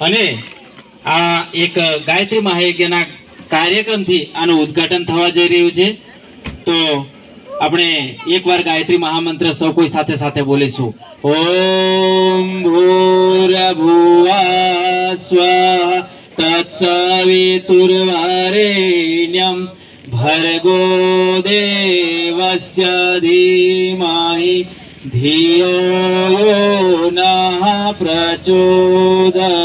અને આ એક ગાયત્રી મહાયજ્ઞના કાર્યક્રમથી આનું ઉદ્ઘાટન થવા જઈ રહ્યું છે. તો આપણે એકવાર ગાયત્રી મહામંત્ર સૌ કોઈ સાથે સાથે બોલીશું. ઓમ ભૂરભુવા સ્વાહ તત્સવિતુર્વરેણ્યમ ભર્ગો દેવસ્ય ધીમહિ. ધિયો નઃ પ્રચોદયાત.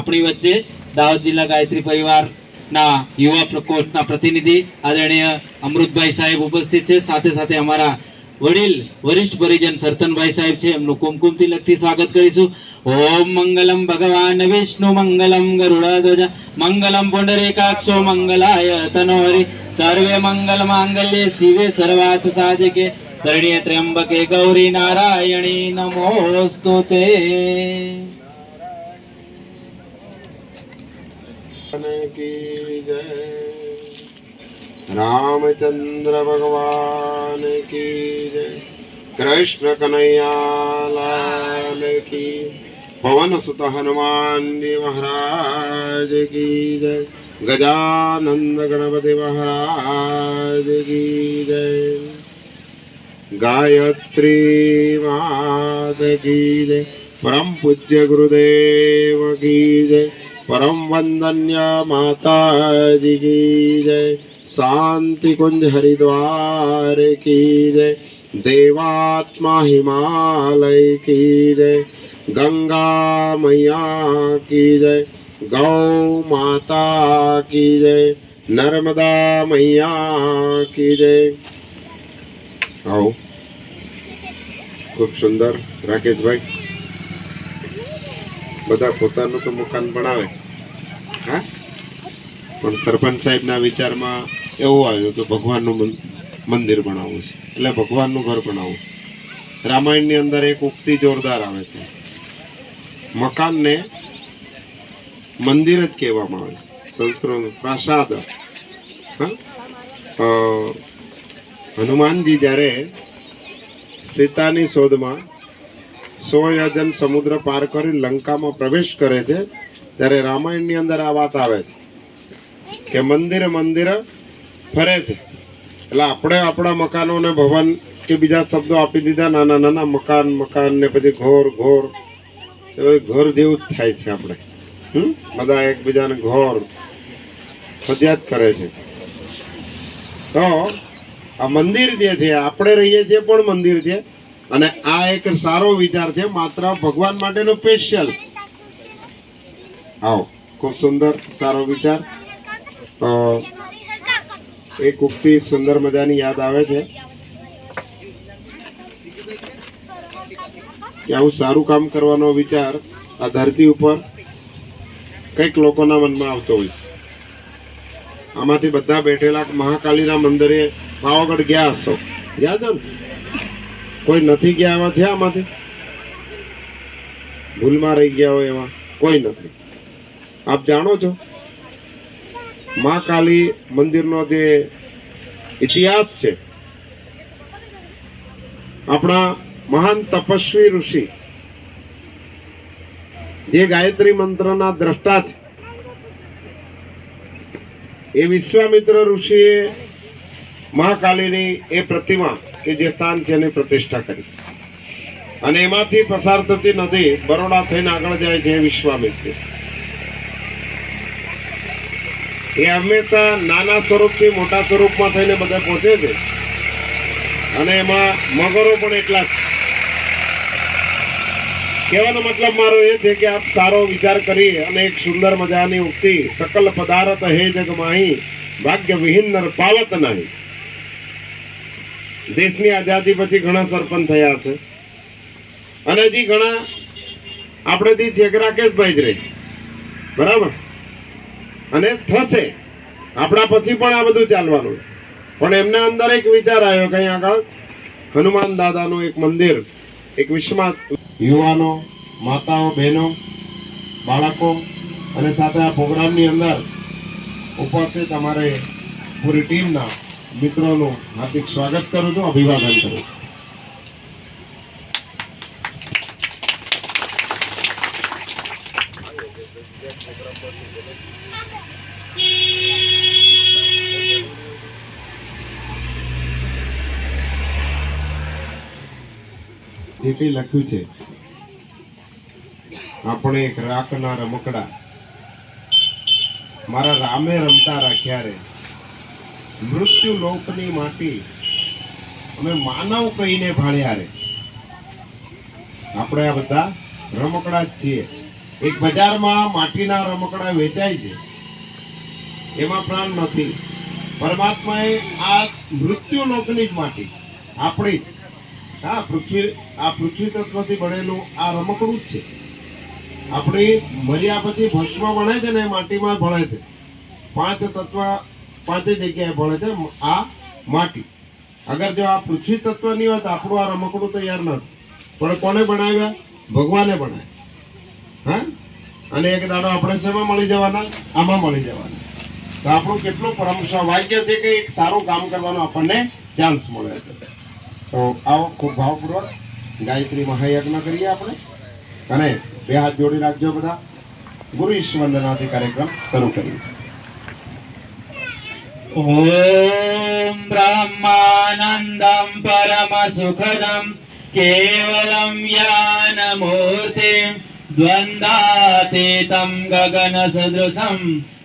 આપણી વચ્ચે દાહોદ જિલ્લા ગાયત્રી પરિવારના યુવા પ્રકોષ્ઠના પ્રતિનિધિ આદરણીય અમૃતભાઈ સાહેબ ઉપસ્થિત છે. સાથે સાથે અમારા વડીલ, વરિષ્ઠ પરિજન સરતનભાઈ સાહેબ છે. એમનું કુમકુમથી લગતી સ્વાગત કરીશું. ઓમ મંગલમ ભગવાન વિષ્ણુ, મંગલમ ગરુડાધ્વજ મંગલમ પુંડરીકાક્ષો મંગલાય તનોહરી, સર્વે મંગલ માંગલ્ય શિવે સર્વાર્થ સાધકે. શરણ્ય ત્ર્યંબકે ગૌરી નારાયણી નમોસ્તુ તે की जय रामचंद्र भगवान की जय कृष्ण कन्हैया लाल की पवन सुत हनुमान जी महाराज की जय गजानंद गणपति महाराज की जय गायत्री मात की जय परम पूज्य गुरुदेव की जय પરમ વંદન્ય માતાજી કી જય શાંતિ કુંજ હરિદ્વાર કી જય દેવાત્મા હિમાલય કી જય ગંગા મૈયા કી જય ગૌ માતા કી જય નર્મદા મૈયા કી જય આવો ખૂબ સુંદર રાકેશભાઈ બધા પોતાનું તો મકાન બનાવે. હા? પણ સરપંચ સાહેબના વિચારમાં એવું આવ્યું કે ભગવાનનું મંદિર બનાવવું છે. એટલે ભગવાનનું ઘર બનાવવું. રામાયણની અંદર એક ઉક્તિ જોરદાર આવે છે. મકાનને મંદિર જ કહેવામાં આવે છે. સંસ્કૃત પ્રાસાદ. હનુમાનજી જ્યારે સીતાની શોધમાં સો યોજન સમુદ્ર પાર કરી લંકામાં પ્રવેશ કરે છે, ત્યારે રામાયણની અંદર આ વાત આવે છે કે મંદિરે મંદિરે ફરે છે. એટલે આપણે આપણા મકાનોને ભવન કે બીજા શબ્દો આપી દીધા, નાના નાના મકાન મકાન ને પછી ઘોર ઘોર. ઘર જેવું જ થાય છે આપણે. હમ? બધા એકબીજાને ઘોર ફજિયાત કરે છે. તો આ મંદિર જે છે, આપણે રહીએ છીએ પણ મંદિર છે. અને આ એક સારો વિચાર છે, માત્ર ભગવાન માટેનો સ્પેશિયલ આવો, ખૂબ સુંદર, સારો વિચાર. એક ઉક્તિ સુંદર મજાની યાદ આવે છે. કે આવું સારું કામ કરવાનો વિચાર આ ધરતી ઉપર કંઈક લોકોના મનમાં આવતો હોય. આમાંથી બધા બેઠેલા મહાકાલીના મંદિરે પાવાગઢ ગયા હશો. છો ને? કોઈ નથી ગયા એવા છે આમાંથી ભૂલમાં રહી ગયા હોય એવા કોઈ નથી. આપ જાણો છો? મા કાલી મંદિરનો જે ઇતિહાસ છે, આપણા મહાન તપસ્વી ઋષિ, જે ગાયત્રી મંત્રના દ્રષ્ટા છે, એ વિશ્વામિત્ર ઋષિએ મહાકાલીની એ પ્રતિમા કે જે સ્થાન છે એની પ્રતિષ્ઠા કરી. અને એમાંથી પસાર થતી નદી બરોડા થઈને આગળ જાય છે વિશ્વામિત્ર. એ હંમેશા નાના સ્વરૂપથી મોટા સ્વરૂપમાં થઈને બધા પહોંચે છે. અને એમાં મગરો પણ એટલા કહેવાનો મતલબ મારો એ છે કે આપ સારો વિચાર કરી અને એક સુંદર મજાની ઉક્તિ, સકલ પદાર્થ હે જગ માહી ભાગ્ય વિહીન નર પાવત નહીં. દેશની આઝાદી પછી ઘણા સરપંચ થયા છે અને હજી ઘણા આપણેથી છેક રાકેશભાઈ જ રહી. બરાબર? અને થશે. આપણા પછી પણ આ બધું ચાલવાનું પણ એમના અંદર એક વિચાર આવ્યો કે અહીં આગળ હનુમાન દાદાનું એક મંદિર, એક વિશ્વમાં યુવાનો, માતાઓ, બહેનો, બાળકો અને સાથે આ પ્રોગ્રામની અંદર ઉપસ્થિત અમારે પૂરી ટીમના મિત્રોનું હાર્દિક સ્વાગત કરું છું, અભિવાદન કરું છું. જે કંઈ લખ્યું છે, આપણે એક રાખના રમકડા, મારા રામે રમતા રાખ્યા રે. મૃત્યુ લોકની માટી અમે માનવ કહીને ભાળ્યા રે. આપણે આ બધા રમકડા જ છીએ. એક બજારમાં માટીના રમકડા વેચાય છે. એમાં પ્રાણ નથી. પરમાત્માએ આ મૃત્યુ લોકની જ માટી. આપણી હા પૃથ્વી, આ પૃથ્વી તત્વથી બનેલું આ રમકડું જ છે. આપણી મર્યા પછી ભસ્મ બને છે ને માટીમાં ભળે છે. પાંચ તત્વ પાંચે જગ્યાએ ભળે છે આ માટી. અગર જો આ પૃથ્વી તત્વ નહીં હોય તો આપણું આ રમકડું તૈયાર નથી, પણ કોને બનાવ્યા? ભગવાને બનાવ્યા. હા? અને એક દાડો આપણે શેમાં મળી જવાના? આમાં મળી જવાના. તો આપણું કેટલું પરમ સૌભાગ્ય છે કે એક સારું કામ કરવાનો આપણને ચાન્સ મળે છે. તો આવો, ખૂબ ભાવપૂર્વક ગાયત્રી મહાયજ્ઞ કરીએ આપણે. અને બે હાથ જોડી રાખજો બધા. ગુરુ ઈશ્વંદનાથી કાર્યક્રમ શરૂ કરીએ. ॐ ब्रह्मानन्दं परमसुखदं केवलं ज्ञानमूर्तिं द्वन्द्वातीतं गगनसदृशं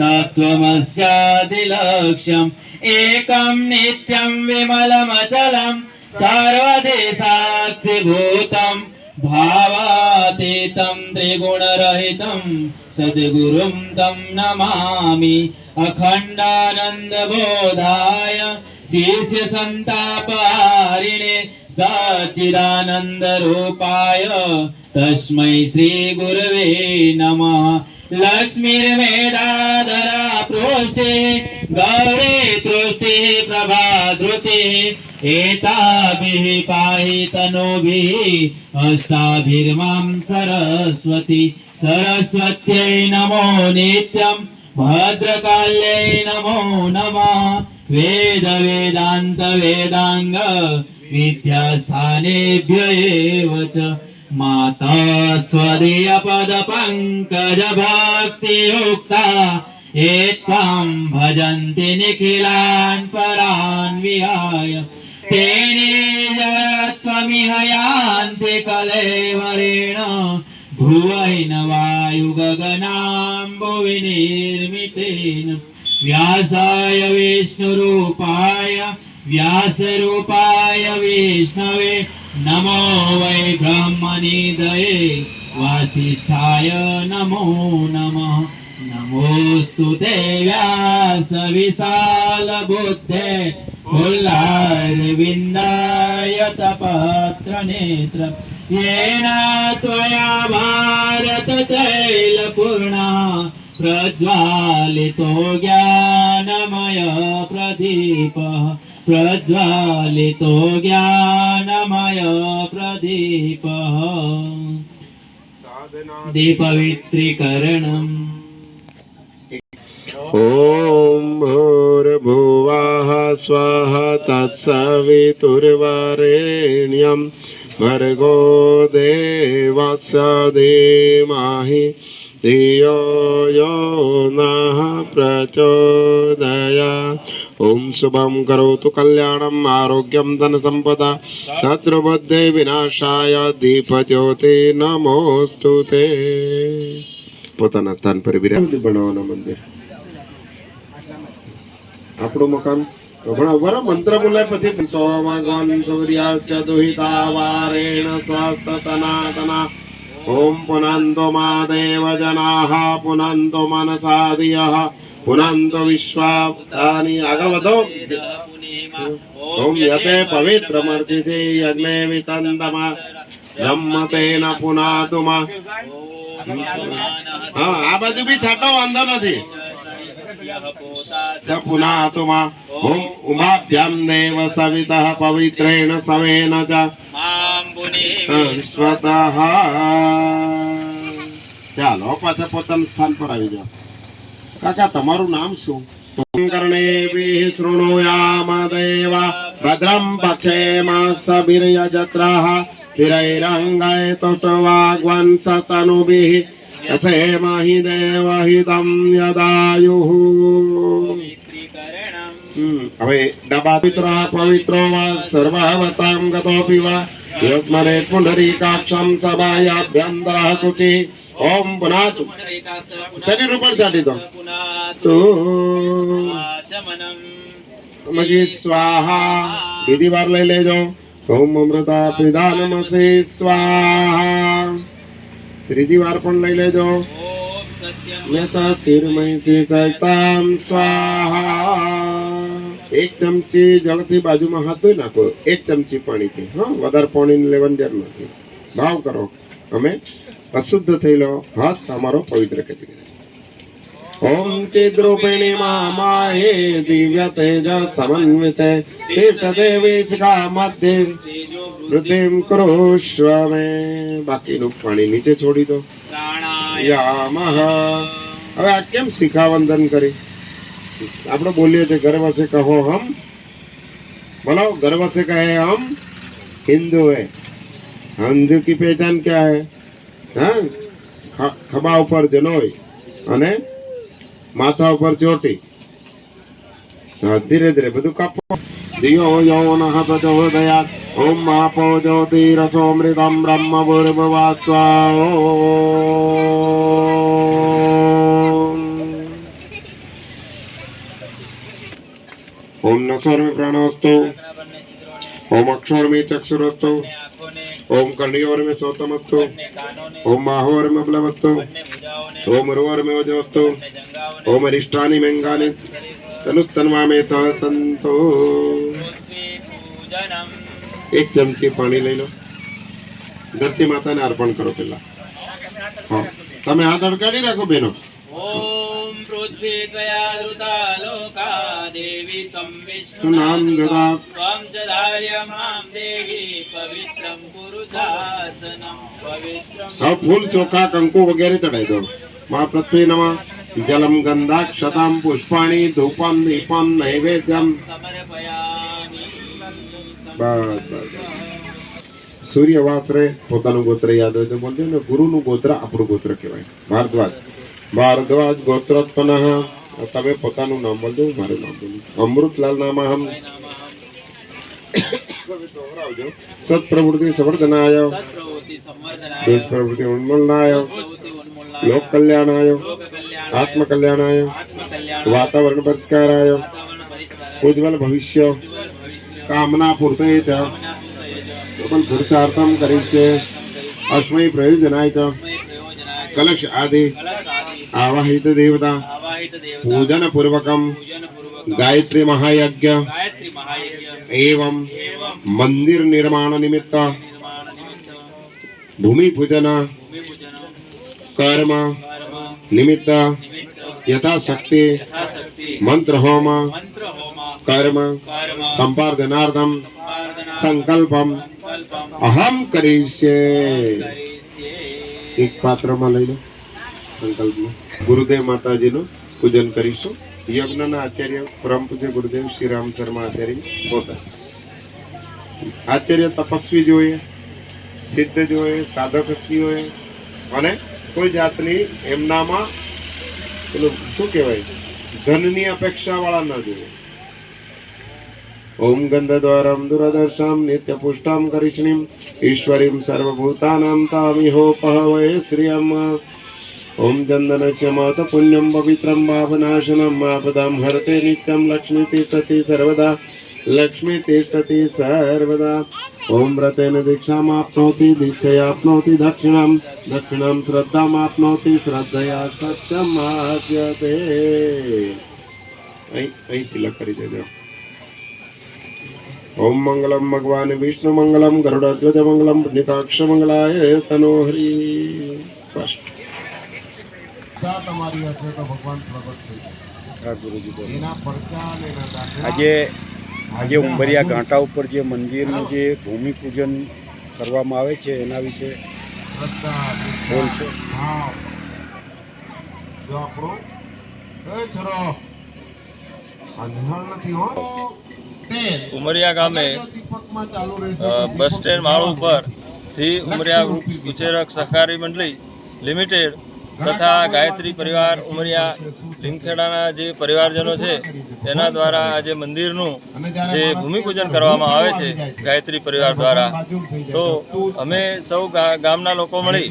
तत्त्वमस्यादिलक्ष्यम् एकं नित्यं विमलमचलं सर्वदि साक्षिभूतम् भावातीतं त्रिगुणरहितं सद्गुरुं तं नमामि। अखण्डानन्दबोधाय शिष्यसन्तापहारिणे सच्चिदानन्दरूपाय तस्मै श्रीगुरवे नमः। लक्ष्मीर्मेधाधरा पृष्टे गौरी तृष्टिः प्रभाधृतिः एताभिः पाहि तनूभिः अष्टाभिर्मां सरस्वती। सरस्वत्यै नमो नित्यम् भद्रकाल्यै नमो नमः। वेद वेदान्त वेदाङ्ग विद्यास्थानेभ्य एव च। माता स्वदीयपदपङ्कजभक्तियुक्ता ये त्वां भजन्ति निखिलान् परान् विहाय तेने जयत्वमिह कलेवरेण भुवैन वायुगगनाम्बुविनिर्मितेन। व्यासाय विष्णुरूपाय व्यासरूपाय विष्णवे नमो वै ब्रह्मनिदये वासिष्ठाय नमो नमः। नमोऽस्तु ते व्यासविशालबुद्धे। फुल्लारविन्दाय तपत्रनेत्र येन त्वया भारततैलपूर्णा प्रज्वालितो ज्ञानमय प्रदीपः प्रज्वालितो ज्ञानमय प्रदीपः दीपवित्रीकरणम् ॐ भूर्भुवः स्वः तत्सवितुर्वरेण्यं भर्गो देवस्य धीमहि धियो यो नः प्रचोदया ॐ शुभं करोतु कल्याणम् आरोग्यं धनसम्पदा शत्रुबुद्धे विनाशाय दीपज्योति नमोऽस्तु ते પોતાના સ્થાન પર વિરામ બનાવવાના મંદિર આપણું મકાન તો પણ બરાબર મંત્ર બોલાય પછી સોમગન સૂર્યાસ્ય દુહિતા વારેણ સ્વસ્ત તનાતના ઓમ પુનંતો મા દેવ જનાઃ પુનંતો મનસાદિયઃ પુનંતો વિશ્વાની આગળ વધો ઓમ યતે પવિત્ર મર્ચિસે યજ્ઞે વિતંતમા બ્રહ્મતેન પુનાતુમા હા આ બાજુ બી છાંટો વાંધો નથી सपुनातुमा ॐ उमाभ्यां देव सवितः पवित्रेण सवेन च। स्वतः ચાલો પાછા પોતાનું સ્થાન પર આવી જાઓ કાકા તમારું નામ શું કર્ણેભિઃ શૃણુયામ દેવા ભદ્રં પક્ષેમાક્ષભિર્યજત્રાહ દેવહિતમ યદાયુઃ પવિત્રીકરણમ હમ, હવે ડબા પવિત્ર પવિત્રો વા સર્વાવતામ ગતોપી વા યસ્મરે પુંડરીકાક્ષમ સભાયાભ્યંતરઃ શુચિ ઓમ પુનાતુ શરીર ઉપર ચાટી દો તો મજી સ્વાહા બીજી વાર લઈ લેજો ઓમ અમૃતા પિદાનમસે સ્વાહા ત્રીજી વાર પણ લઈ લેજો. એક ચમચી જળથી બાજુમાં હાથ ધોઈ નાખો. એક ચમચી પાણીથી, હા, વધારે પાણી લેવાની જરૂર નથી. ભાવ કરો. અમે અશુદ્ધ થયેલો હાથ અમારો પવિત્ર કરી દે ઓમ ચિદ્રૂપિણી મામાયે દિવ્ય તેજ સમન્વિતે તીર્થ દેવી શિખા મધ્ય વૃદ્ધિમ કરોશ્વ મે બાકીનું પાણી નીચે છોડી દો યામહ હવે આ કેમ શિખાવંદન કરી આપણે બોલીએ છીએ ગર્વ से कहो हम बोलो गर्व से कहे हम हिंदू है हिंदू की पहचान क्या है हाँ ખ- ખભા ઉપર જનોય અને માથા ઉપર ચોટી હા, ધીરે ધીરે બધું કાપો દિયો યૌન પ્રચોદયાત ઓમ આપો જ્યોતિ રસોમૃતમ બ્રહ્મ ભૂર્ભુવા સ્વા ઓમ નસોર્મી પ્રાણોસ્તુ ઓમ અક્ષોર્મી ચક્ષુરસ્તુ ઓમ કર્ણયોર્મી શ્રોતમસ્તુ ઓમ માહોર્મી પ્લવસ્તુ ઓમ રોર્મી અરિષ્ટાની મેંગાની તનુસ્તન્વામે સહસંતો એક ચમચી પાણી લઈ લો ધરતી માતાને અર્પણ કરો પેલા તમે હાથ અડકાડી રાખો બેનો ઓમ પૃથ્વી કયા ધૃતા લોકા દેવી તમ વિષ્ણુ દદા ત્વં ચ ધાર્ય મામ દેવી પવિત્રમ કુરુ શાસનમ પવિત્રમ હવે ફૂલ ચોખા કંકુ વગેરે ચડાઈ દો મા પૃથ્વી નમઃ જલમ ગંધાક્ષતામ પુષ્પાણી ધૂપમ દીપમ નૈવેદ્યમ સમર્પયામિ બસ બસ સૂર્યવાસરે પોતાનું ગોત્ર યાદ હોય તો બોલજો ને ગુરુનું ગોત્ર આપણું ગોત્ર કહેવાય ભારદ્વાજ ભારદ્વાજ ગોત્રોત્પન્ન તમે પોતાનું નામ બોલજો મારું નામ બોલું અમૃતલાલ નામ હમ સત્પ્રવૃત્તિ સંવર્ધનાય સત્પ્રવૃત્તિ સંવર્ધનાય દુષ્પ્રવૃત્તિ ઉન્મૂલનાય પ્રવૃત્તિ ઉન્મૂલનાય લોક કલ્યાણાય આત્મકલ્યાણાય વાતાવરણ પરિષ્કારાય ઉજ્જવલ ભવિષ્ય કામના પૂર્તે ચ પ્રબલ પુરુષાર્થમ કરીષ્યે અસ્મૈ પ્રયોજનાય ચ કલશ આદિ આવાહિત દેવતા પૂજન પૂર્વકમ ગાયત્રી મહાયજ્ઞ એવમ એવં મંદિર નિર્માણ નિમિત્ત ભૂમિ પૂજન કર્મ નિમિત્ત યથાશક્તિ મંત્ર હોમ કર્મ સંપાદનાર્થમ સંપાદના સંકલ્પમ અહમ કરીષ્યે એક પાત્રમાં લઈ લો સંકલ્પમાં ગુરુદેવ માતાજીનું પૂજન કરીશું યજ્ઞના આચાર્ય પરમ પૂજ્ય ગુરુદેવ શ્રી રામ શર્મા આચાર્ય પોતા આચાર્ય તપસ્વી જોઈએ સિદ્ધ જોઈએ સાધક જોઈએ અને કોઈ જાતની એમનામાં પેલું શું કહેવાય? ધનની અપેક્ષા વાળા ન જોઈએ. ઓમ ગંધદ્વારમ દુરદર્શમ નિત્ય પુષ્ટમ કરીશણીમ ઈશ્વરીમ સર્વભૂતાનાં તામિહોપહવય શ્રિયમ. ઓમ ચંદનસ્ય માત પુણ્યમ પવિત્રમ પાપનાશનમ આપદામ હરતે નિત્યમ લક્ષ્મી તિષ્ઠતિ સર્વદા લક્ષ્મી तिष्ठति સર્વદા ઓમ વ્રતેન દીક્ષામાપ્નોતિ દીક્ષયાપ્નોતિ દક્ષિણામ दक्षिणां શ્રદ્ધામાપ્નોતિ શ્રદ્ધયા સત્યમાપ્યતે અહીં તિલક કરી દેજો ઓમ મંગલમ ભગવાન વિષ્ણુ મંગલમ ગરુડાધ્વજ મંગલમ નિતાક્ષ મંગલાય તનો હરી બસ તમારી હશે તો ભગવાન પ્રગટ થઈ જાય એના પડકાર એના આજે આજે ઉંબરિયા ઘાંટા ઉપર જે મંદિરનું જે ભૂમિપૂજન કરવામાં આવે છે એના વિશે બોલ ઉમરિયા ગામે બસ સ્ટેન્ડ માળ ઉપરથી ઉમરિયા વૃક્ષ ઉછેરક સહકારી મંડળી લિમિટેડ તથા ગાયત્રી પરિવાર ઉમરિયા લીમખેડાના જે પરિવારજનો છે તેના દ્વારા આજે મંદિરનું જે ભૂમિપૂજન કરવામાં આવે છે, ગાયત્રી પરિવાર દ્વારા, તો અમે સૌ ગામના લોકો મળી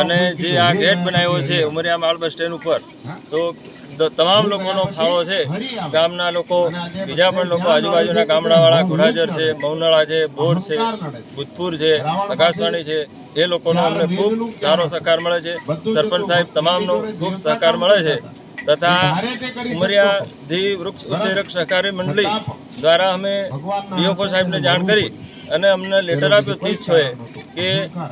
અને જે આ ગેટ બનાવ્યો છે, ઉમરિયા માળ સ્ટેન્ડ ઉપર, તો તમામ લોકોનો ફાળો છે. ગામના લોકો, બીજા પણ લોકો, આજુબાજુના ગામડાવાળા, ઘોડાજર છે, મૌનાળા છે બોર છે, ભૂતપુર છે, આકાશવાણી છે, એ લોકોનો અમને ખૂબ સારો સહકાર મળે છે. સરપંચ સાહેબ, તમામનો ખૂબ સહકાર મળે છે. તથા ઉમરિયા ધી વૃક્ષ ઉચ્ચેરક સહકારી મંડળી દ્વારા અમે ડીઓકો સાહેબને જાણ કરી અને અમને લેટર આપ્યો ત્રીસ છએ કે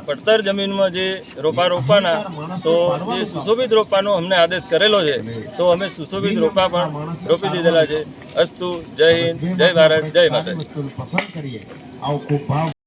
પડતર જમીનમાં જે રોપા રોપવાના તો જે સુશોભિત રોપાનો અમને આદેશ કરેલો છે તો અમે સુશોભિત રોપા પણ રોપી દીધેલા છે. અસ્તુ જય હિન્દ જય ભારત જય માતાજી.